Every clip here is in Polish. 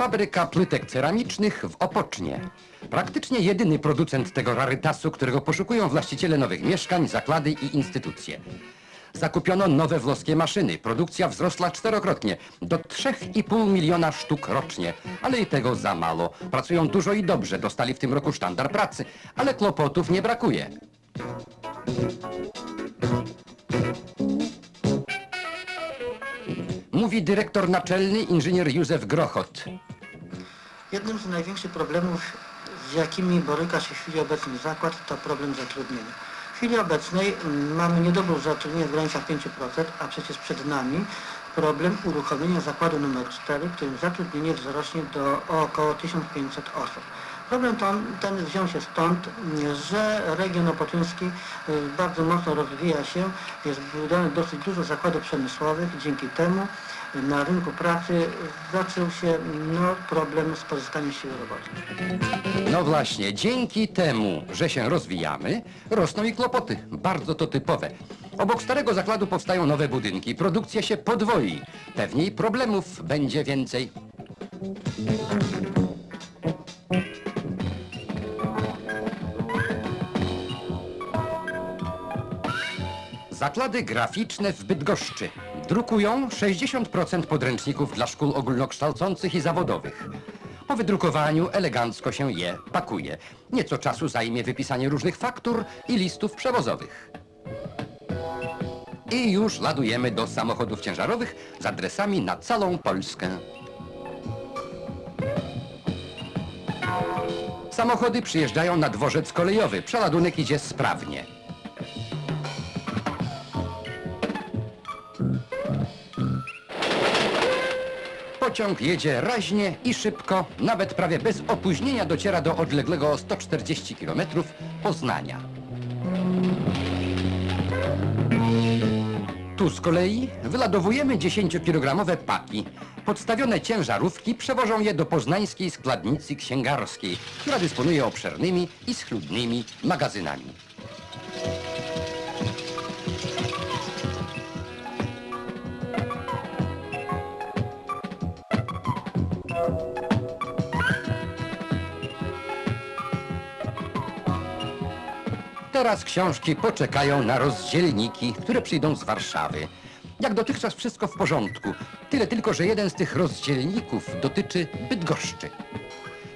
Fabryka płytek ceramicznych w Opocznie. Praktycznie jedyny producent tego rarytasu, którego poszukują właściciele nowych mieszkań, zakłady i instytucje. Zakupiono nowe włoskie maszyny. Produkcja wzrosła czterokrotnie do 3,5 miliona sztuk rocznie. Ale i tego za mało. Pracują dużo i dobrze. Dostali w tym roku sztandar pracy. Ale kłopotów nie brakuje. Mówi dyrektor naczelny inżynier Józef Grochot. Jednym z największych problemów, z jakimi boryka się w chwili obecnej zakład, to problem zatrudnienia. W chwili obecnej mm, mamy niedobór zatrudnienia w granicach 5%, a przecież przed nami problem uruchomienia zakładu numer 4, w którym zatrudnienie wzrośnie do około 1500 osób. Problem ten, wziął się stąd, mm, że region opoczyński y, bardzo mocno rozwija się, jest budowane dosyć dużo zakładów przemysłowych, dzięki temu na rynku pracy zaczął się no, problem z pozyskaniem siły roboczej. No właśnie, dzięki temu, że się rozwijamy, rosną i kłopoty. Bardzo to typowe. Obok starego zakładu powstają nowe budynki, produkcja się podwoi. Pewniej problemów będzie więcej. Zakłady graficzne w Bydgoszczy drukują 60% podręczników dla szkół ogólnokształcących i zawodowych. Po wydrukowaniu elegancko się je pakuje. Nieco czasu zajmie wypisanie różnych faktur i listów przewozowych. I już ladujemy do samochodów ciężarowych z adresami na całą Polskę. Samochody przyjeżdżają na dworzec kolejowy. Przeladunek idzie sprawnie. Pociąg jedzie raźnie i szybko, nawet prawie bez opóźnienia dociera do odległego o 140 km Poznania. Tu z kolei wyladowujemy 10-kilogramowe paki. Podstawione ciężarówki przewożą je do poznańskiej składnicy księgarskiej, która dysponuje obszernymi i schludnymi magazynami. Teraz książki poczekają na rozdzielniki, które przyjdą z Warszawy. Jak dotychczas wszystko w porządku. Tyle tylko, że jeden z tych rozdzielników dotyczy Bydgoszczy.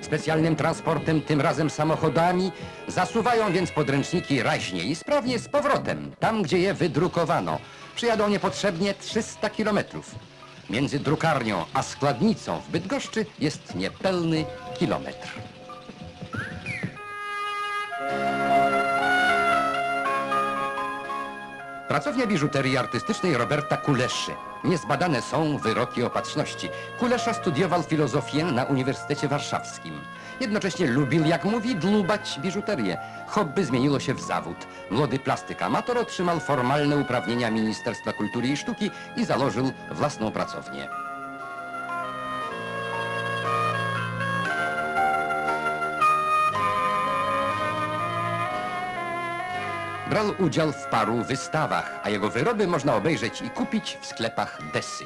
Specjalnym transportem, tym razem samochodami, zasuwają więc podręczniki raźnie i sprawnie z powrotem, tam gdzie je wydrukowano. Przyjadą niepotrzebnie 300 kilometrów. Między drukarnią a składnicą w Bydgoszczy jest niepełny kilometr. Pracownia biżuterii artystycznej Roberta Kuleszy. Niezbadane są wyroki opatrzności. Kulesza studiował filozofię na Uniwersytecie Warszawskim. Jednocześnie lubił, jak mówi, dlubać biżuterię. Hobby zmieniło się w zawód. Młody plastyk amator otrzymał formalne uprawnienia Ministerstwa Kultury i Sztuki i założył własną pracownię. Brał udział w paru wystawach, a jego wyroby można obejrzeć i kupić w sklepach Dessy.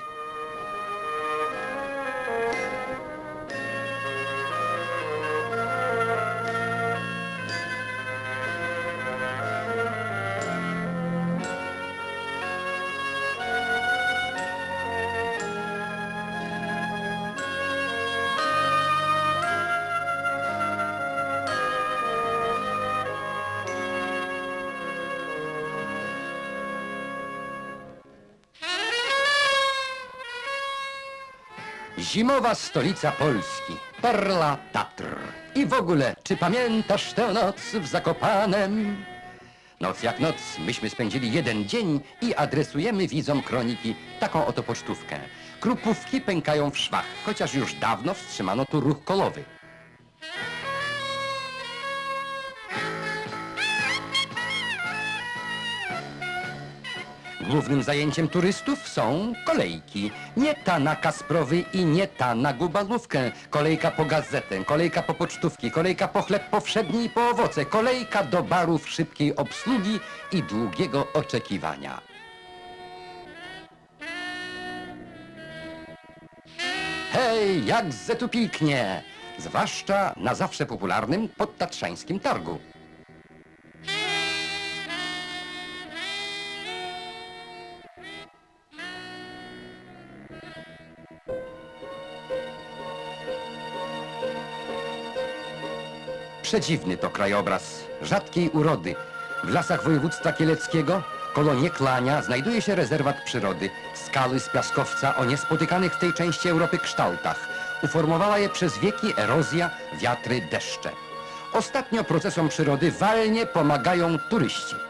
Zimowa stolica Polski, perla Tatr. I w ogóle, czy pamiętasz tę noc w Zakopanem? Noc jak noc, myśmy spędzili jeden dzień i adresujemy widzom kroniki taką oto pocztówkę. Krupówki pękają w szwach, chociaż już dawno wstrzymano tu ruch kolowy. Głównym zajęciem turystów są kolejki. Nie ta na Kasprowy i nie ta na Gubalówkę. Kolejka po gazetę, kolejka po pocztówki, kolejka po chleb powszedni i po owoce, kolejka do barów szybkiej obsługi i długiego oczekiwania. Hej, jak ze tu piknie! Zwłaszcza na zawsze popularnym podtatrzańskim targu. Przedziwny to krajobraz, rzadkiej urody. W lasach województwa kieleckiego, koło Nieklania, znajduje się rezerwat przyrody. Skały z piaskowca o niespotykanych w tej części Europy kształtach. Uformowała je przez wieki erozja, wiatry, deszcze. Ostatnio procesom przyrody walnie pomagają turyści.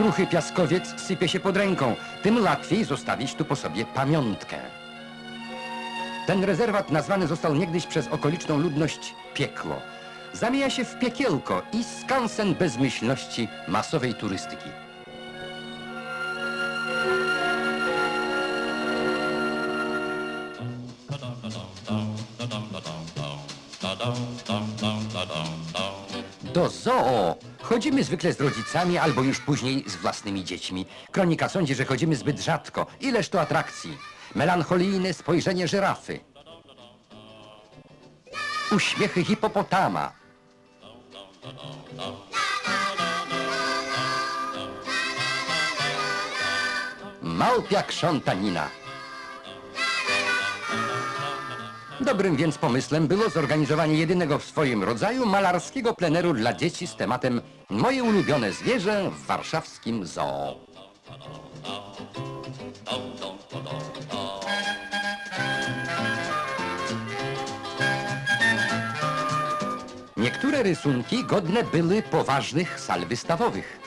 Kruchy piaskowiec sypie się pod ręką, tym łatwiej zostawić tu po sobie pamiątkę. Ten rezerwat nazwany został niegdyś przez okoliczną ludność piekło. Zamienia się w piekielko i skansen bezmyślności masowej turystyki. Do zoo chodzimy zwykle z rodzicami albo już później z własnymi dziećmi. Kronika sądzi, że chodzimy zbyt rzadko. Ileż to atrakcji. Melancholijne spojrzenie żyrafy. Uśmiechy hipopotama. Małpia krzątanina. Dobrym więc pomysłem było zorganizowanie jedynego w swoim rodzaju malarskiego pleneru dla dzieci z tematem Moje ulubione zwierzę w warszawskim zoo. Niektóre rysunki godne były poważnych sal wystawowych.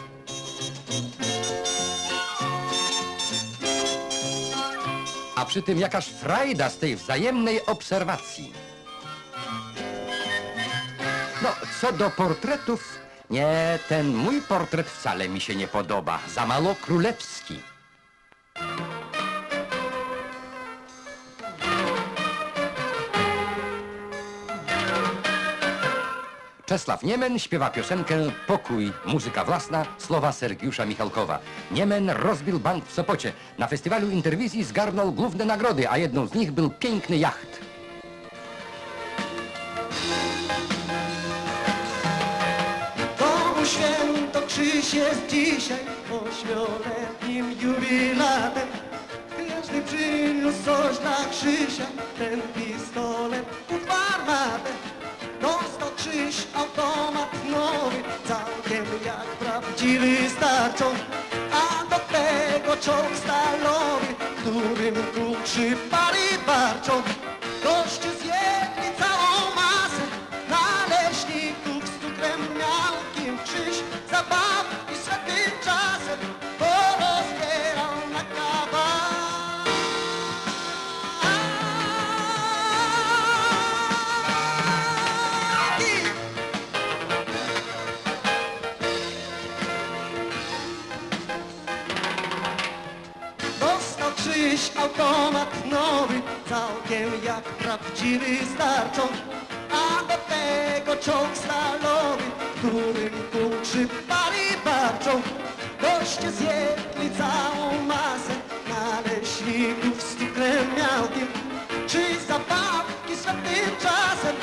Przy tym jakaż frajda z tej wzajemnej obserwacji. No, co do portretów, nie, ten mój portret wcale mi się nie podoba. Za mało królewski. Czesław Niemen śpiewa piosenkę Pokój, muzyka własna, słowa Sergiusza Michalkowa. Niemen rozbił bank w Sopocie. Na festiwalu interwizji zgarnął główne nagrody, a jedną z nich był piękny jacht. Komu święto Krzyś jest dzisiaj ośmioletnim jubilatem. Każdy przyniósł coś dla Krzysia, ten pistolet pod. Krzyś automat nowy, całkiem jak prawdziwy starczą. A do tego czołg stalowy, którym kruczy pary barczą. Automat nowy, całkiem jak prawdziwy starczą. A do tego czołg stalowy, którym kuczy pary barczą. Goście zjedli całą masę naleśników z cukrem miałkiem. Czy zabawki z tym czasem